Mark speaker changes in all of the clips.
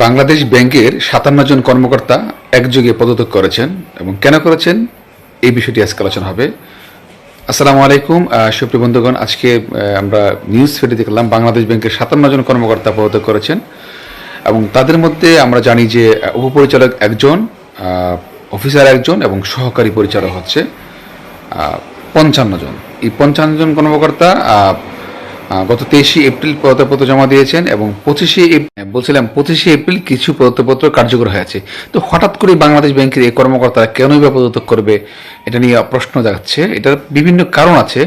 Speaker 1: বাংলাদেশ ব্যাংকের সাতান্ন জন কর্মকর্তা একযোগে পদত্যাগ করেছেন এবং কেন করেছেন এই বিষয়টি আজকে আলোচনা হবে। আসসালামু আলাইকুম সুপ্রিয় বন্ধুগণ, আজকে আমরা নিউজ ফিডে দেখলাম বাংলাদেশ ব্যাংকের সাতান্ন জন কর্মকর্তা পদত্যাগ করেছেন এবং তাদের মধ্যে আমরা জানি যে উপপরিচালক একজন অফিসার একজন এবং সহকারী পরিচালক হচ্ছে পঞ্চান্ন জন। এই পঞ্চান্ন জন কর্মকর্তা গত তেইশে এপ্রিল পদত্যাগপত্র জমা দিয়েছেন এবং পঁচিশে বলছিলাম, পঁচিশে এপ্রিল কিছু পদত্যাগপত্র কার্যকর হয়েছে। তো হঠাৎ করে বাংলাদেশ ব্যাংকের এই কর্মকর্তারা কেনই বা পদত্যাগ করবে, এটা নিয়ে প্রশ্ন যাচ্ছে এটার বিভিন্ন কারণ আছে।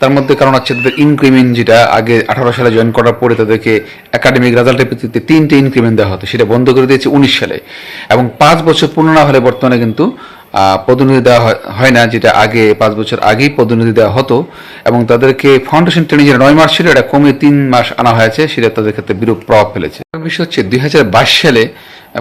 Speaker 1: তার মধ্যে কারণ আছে তাদের ইনক্রিমেন্ট যেটা আগে আঠারো সালে জয়েন করার পরে তাদেরকে একাডেমিক রেজাল্টের ভিত্তিতে তিনটে ইনক্রিমেন্ট দেওয়া হতো, সেটা বন্ধ করে দিয়েছে উনিশ সালে। এবং পাঁচ বছর পূর্ণ না হলে বর্তমানে কিন্তু পদোন্নতি দেওয়া হয়- না, যেটা আগে, পাঁচ বছর আগেই পদোন্নতি দেওয়া হতো, এবং তাদেরকে ফাউন্ডেশন ট্রেনিং যেটা নয় মাস ছিল, এটা কমে তিন মাস আনা হয়েছে, সেটা তাদের ক্ষেত্রে বিরূপ প্রভাব ফেলেছে। বিষয় হচ্ছে, দুই হাজার বাইশ সালে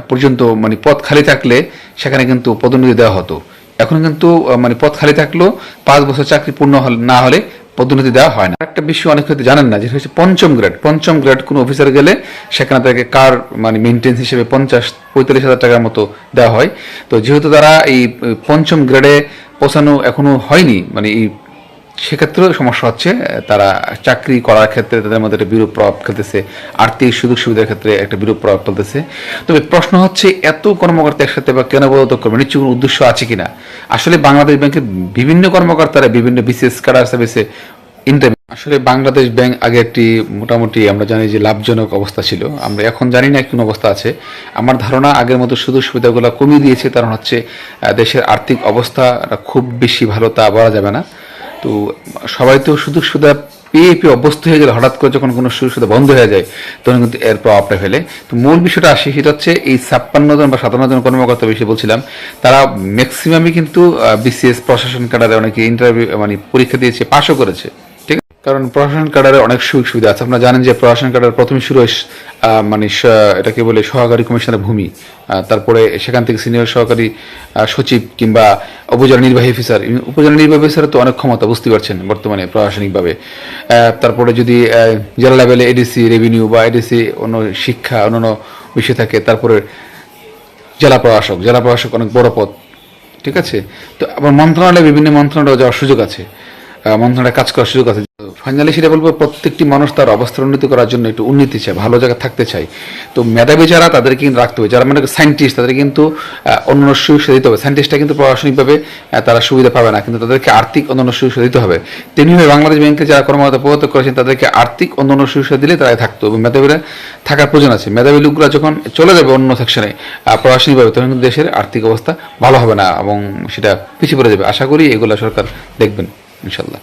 Speaker 1: পর্যন্ত মানে পথ খালি থাকলে সেখানে কিন্তু পদোন্নতি দেওয়া হতো। এখন কিন্তু মানে পথ খালি থাকলেও পাঁচ বছর চাকরি পূর্ণ না হলে পদোন্নতি দেওয়া হয় না। একটা বিষয় অনেক হয়তো জানেন না, যেটা হচ্ছে পঞ্চম গ্রেড। পঞ্চম গ্রেড কোনো অফিসার গেলে সেখানে তাকে কার মানে মেনটেন্স হিসেবে পঞ্চাশ, পঁয়তাল্লিশ হাজার টাকার মতো দেওয়া হয়। তো যেহেতু তারা এই পঞ্চম গ্রেডে পৌঁছানো এখনও হয়নি মানে এই সেক্ষেত্রেও সমস্যা হচ্ছে তারা চাকরি করার ক্ষেত্রে তাদের মধ্যে একটা বিরূপ প্রভাব ফেলতেছে, আর্থিক সুযোগ সুবিধার ক্ষেত্রে একটা বিরূপ প্রভাব ফেলতেছে। তবে প্রশ্ন হচ্ছে, এত কর্মকর্তা একসাথে বা কেন পদত্যাগ করবে নিশ্চয়ই কোনো উদ্দেশ্য আছে কিনা? আসলে বাংলাদেশ ব্যাংকের বিভিন্ন কর্মকর্তারা বিভিন্ন বিশেষ কাডার সার্ভিসে ইন্টারভিউ আসলে বাংলাদেশ ব্যাংক আগে একটি মোটামুটি আমরা জানি যে লাভজনক অবস্থা ছিল। আমরা এখন জানি না কোন অবস্থা আছে। আমার ধারণা আগের মতো সুযোগ সুবিধাগুলো কমিয়ে দিয়েছে, কারণ হচ্ছে দেশের আর্থিক অবস্থা খুব বেশি ভালো তা বলা যাবে না। তো সবাই তো শুধু সুদা পেয়ে পেয়ে অভ্যস্ত হয়ে গেলে হঠাৎ করে যখন কোনো সুযোগ সুবিধা বন্ধ হয়ে যায়, তখন কিন্তু এর প্রভাবটা ফেলে তো মূল বিষয়টা আসে সেটা হচ্ছে এই ছাপ্পান্ন জন বা সাতান্ন জন কর্মকর্তা বেশি বলছিলাম, তারা ম্যাক্সিমামই কিন্তু বিসিএস প্রশাসন কাটারে অনেকে ইন্টারভিউ মানে পরীক্ষা দিয়েছে পাশও করেছে? কারণ প্রশাসন কার্ডের অনেক সুযোগ সুবিধা আছে। আপনারা জানেন যে প্রশাসন কার্ডের প্রথমে শুরু হয় মানে এটাকে বলে সহকারী কমিশনার ভূমি। তারপরে সেখান থেকে সিনিয়র সহকারী সচিব কিংবা উপজেলা নির্বাহী অফিসার উপজেলা নির্বাহী অফিসারের তো অনেক ক্ষমতা, বুঝতে পারছেন বর্তমানে প্রশাসনিকভাবে। তারপরে যদি জেলা লেভেলে এডিসি রেভিনিউ বা এডিসি অন্য শিক্ষা, অন্যান্য বিষয় থাকে, তারপরে জেলা প্রশাসক। জেলা প্রশাসক অনেক বড় পদ, ঠিক আছে? তো আবার মন্ত্রণালয়ে বিভিন্ন মন্ত্রণালয়ে যাওয়ার সুযোগ আছে। মন্ত্রণালয়ে কাজ করার সুযোগ আছে। ফাইনালি সেটা বলব, প্রত্যেকটি মানুষ তার অবস্থার উন্নতি করার জন্য একটু উন্নতি চায়, ভালো জায়গায় থাকতে চায়। তো মেধাবী যারা, তাদেরকে কিন্তু রাখতে হবে। যারা মানে সায়েন্টিস্ট তাদের কিন্তু অন্য সুযোগ সুবিধা দিতে হবে। সায়েন্টিস্টরা কিন্তু প্রশাসনিকভাবে তারা সুবিধা পাবে না। কিন্তু তাদেরকে আর্থিক অন্যান্য সুযোগ দিতে হবে। তেমনিভাবে বাংলাদেশ ব্যাংকে যারা কর্মকর্তা প্রবর্তক করেছেন, তাদেরকে আর্থিক অন্যান্য সুযোগ দিলে তারা থাকতো এবং মেধাবীরা থাকার প্রয়োজন আছে। মেধাবী লোকগুলো যখন চলে যাবে অন্য সেকশনে প্রশাসনিকভাবে তখন কিন্তু দেশের আর্থিক অবস্থা ভালো হবে না এবং সেটা পিছিয়ে পড়ে যাবে। আশা করি এগুলো সরকার দেখবেন। ইনশাল্লাহ